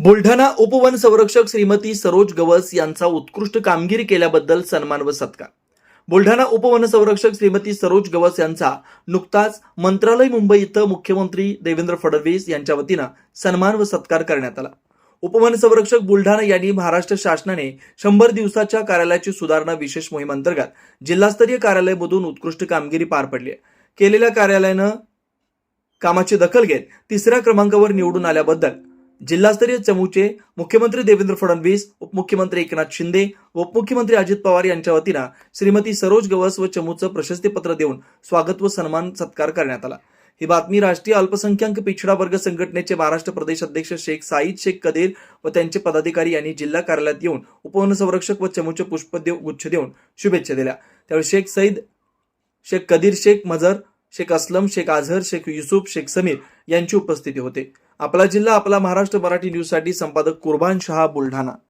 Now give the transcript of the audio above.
बुलढाणा उपवन संरक्षक श्रीमती सरोज गवस यांचा उत्कृष्ट कामगिरी केल्याबद्दल सन्मान व सत्कार. बुलढाणा उपवन संरक्षक श्रीमती सरोज गवस यांचा नुकताच मंत्रालय मुंबई इथं मुख्यमंत्री देवेंद्र फडणवीस यांच्या वतीनं सन्मान व सत्कार करण्यात आला. उपवन संरक्षक बुलढाणा यांनी महाराष्ट्र शासनाने शंभर दिवसाच्या कार्यालयाची सुधारणा विशेष मोहिमेअंतर्गत जिल्हास्तरीय कार्यालयमधून उत्कृष्ट कामगिरी पार पडली केलेल्या कार्यालयानं कामाची दखल घेत तिसऱ्या क्रमांकावर निवडून आल्याबद्दल जिल्हास्तरीय चमूचे मुख्यमंत्री देवेंद्र फडणवीस उपमुख्यमंत्री एकनाथ शिंदे व उपमुख्यमंत्री अजित पवार यांच्या वतीनं श्रीमती सरोज गवस व चमूचं प्रशस्तीपत्र देऊन स्वागत व सन्मान सत्कार करण्यात आला. ही बातमी राष्ट्रीय अल्पसंख्याक पिछडा वर्ग संघटनेचे महाराष्ट्र प्रदेश अध्यक्ष शेख साईद शेख कदीर व त्यांचे पदाधिकारी यांनी जिल्हा कार्यालयात येऊन उपवन संरक्षक व चमूचे पुष्प देव गुच्छ देऊन शुभेच्छा दिल्या. त्यावेळी शेख सईद शेख कदीर शेख मजर शेख असलम शेख आझहर शेख युसुफ शेख समीर यांची उपस्थिती होते. आपला जिल्हा आपला महाराष्ट्र मराठी न्यूजसाठी संपादक कुर्बान शहा बुलढाणा.